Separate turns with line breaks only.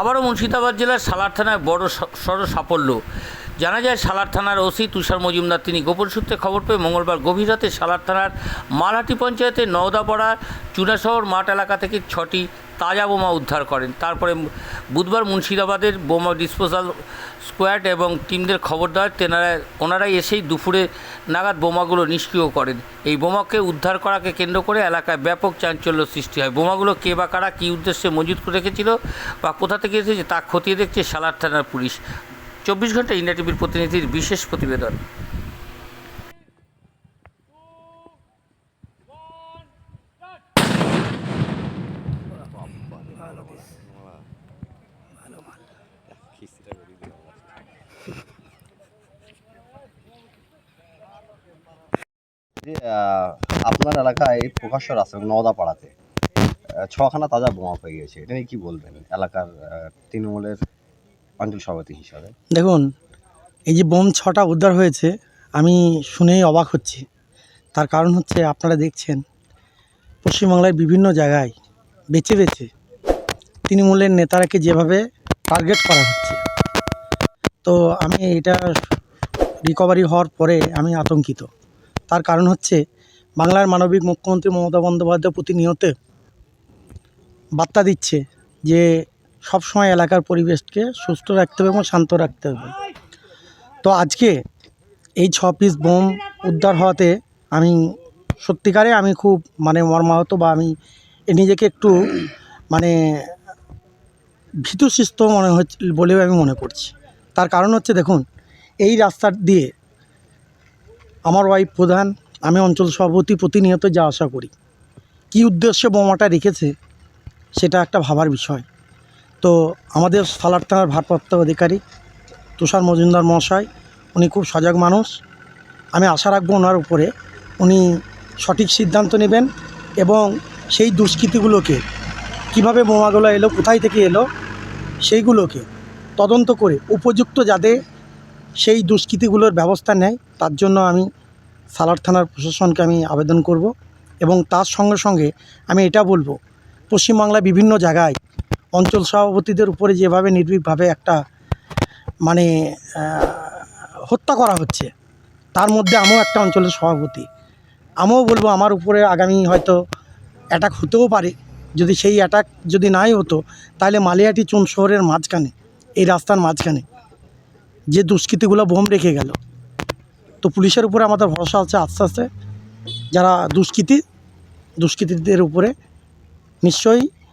আবারও মুর্শিদাবাদ জেলার সালার থানায় বড় সড় সাফল্য। জানা যায়, সালার থানার ওসি তুষার মজুমদার, তিনি গোপন সূত্রে খবর পেয়ে মঙ্গলবার গভীর রাতে সালার থানার মালহাটি পঞ্চায়েতের নওদাপাড়া চুনাশহর মাঠ এলাকা থেকে ছটি তাজা বোমা উদ্ধার করেন। তারপরে বুধবার মুর্শিদাবাদের বোমা ডিসপোজাল স্কোয়াড এবং টিমদের খবর দেওয়ায় তেনারা ওনারাই এসেই দুপুরে নাগাদ বোমাগুলো নিষ্ক্রিয় করেন। এই বোমাকে উদ্ধার করাকে কেন্দ্র করে এলাকায় ব্যাপক চাঞ্চল্য সৃষ্টি হয়। বোমাগুলো কে বা কারা কী উদ্দেশ্যে মজুত করে রেখেছিল বা কোথা থেকে এসেছে তা খতিয়ে দেখছে সালার থানার পুলিশ। চব্বিশ ঘণ্টা ইন্ডিয়া টিভির প্রতিনিধির বিশেষ প্রতিবেদন।
আপনার এলাকায় প্রকাশ্য রাস্তা নওদা পাড়াতে ছখানা তাজা বোমা পেয়ে গেছে। এটা নিয়ে কি বলবেন? এলাকার তৃণমূলের অঞ্চল সভাপতি হিসাবে।
দেখুন, এই যে বোম ছটা উদ্ধার হয়েছে, আমি শুনেই অবাক হচ্ছি। তার কারণ হচ্ছে আপনারা দেখছেন পশ্চিমবাংলার বিভিন্ন জায়গায় বেছে বেছে তৃণমূলের নেতারাকে যেভাবে টার্গেট করা হচ্ছে। তো আমি এটা রিকভারি হওয়ার পরে আমি আতঙ্কিত। তার কারণ হচ্ছে, বাংলার মানবিক মুখ্যমন্ত্রী মমতা বন্দ্যোপাধ্যায় প্রতিনিয়ত বার্তা দিচ্ছে যে সবসময় এলাকার পরিবেশকে সুস্থ রাখতে হবে এবং শান্ত রাখতে হবে। তো আজকে এই ছ পিস বোম উদ্ধার হওয়াতে আমি সত্যিকারে আমি খুব মানে মর্মাহত বা আমি নিজেকে একটু মানে ভীতসিস্ত মনে হচ্ছে বলেও আমি মনে করছি। তার কারণ হচ্ছে দেখুন, এই রাস্তা দিয়ে আমার ওয়াইফ প্রধান, আমি অঞ্চল সভাপতি প্রতিনিয়ত যা আশা করি। কী উদ্দেশ্যে বোমাটা রেখেছে, সেটা একটা ভাবার বিষয়। তো আমাদের সালার থানার ভারপ্রাপ্ত অধিকারী তুষার মজুমদার মহাশয়, উনি খুব সজাগ মানুষ। আমি আশা রাখব ওনার উপরে উনি সঠিক সিদ্ধান্ত নেবেন এবং সেই দুষ্কৃতিগুলোকে, কীভাবে বোমাগুলো এলো, কোথায় থেকে এলো, সেইগুলোকে তদন্ত করে, উপযুক্ত যাতে সেই দুষ্কৃতিগুলোর ব্যবস্থা নেয়, তার জন্য আমি সালার থানার প্রশাসনকে আমি আবেদন করব এবং তার সঙ্গে সঙ্গে আমি এটা বলব পশ্চিমবাংলায় বিভিন্ন জায়গায় অঞ্চল সভাপতিদের উপরে যেভাবে নির্ভীকভাবে একটা মানে হত্যা করা হচ্ছে, তার মধ্যে আমিও একটা অঞ্চলের সভাপতি। আমিও বলব আমার উপরে আগামী হয়তো অ্যাটাক হতেও পারে। যদি সেই অ্যাটাক যদি নাই হতো, তাহলে মালিয়াটি চুন শহরের মাঝখানে, এই রাস্তার মাঝখানে, যে দুষ্কৃতিগুলো বোম রেখে গেল। তো পুলিশের উপরে আমাদের ভরসা আছে আস্তে আস্তে। যারা দুষ্কৃতী, দুষ্কৃতীদের উপরে নিশ্চয়ই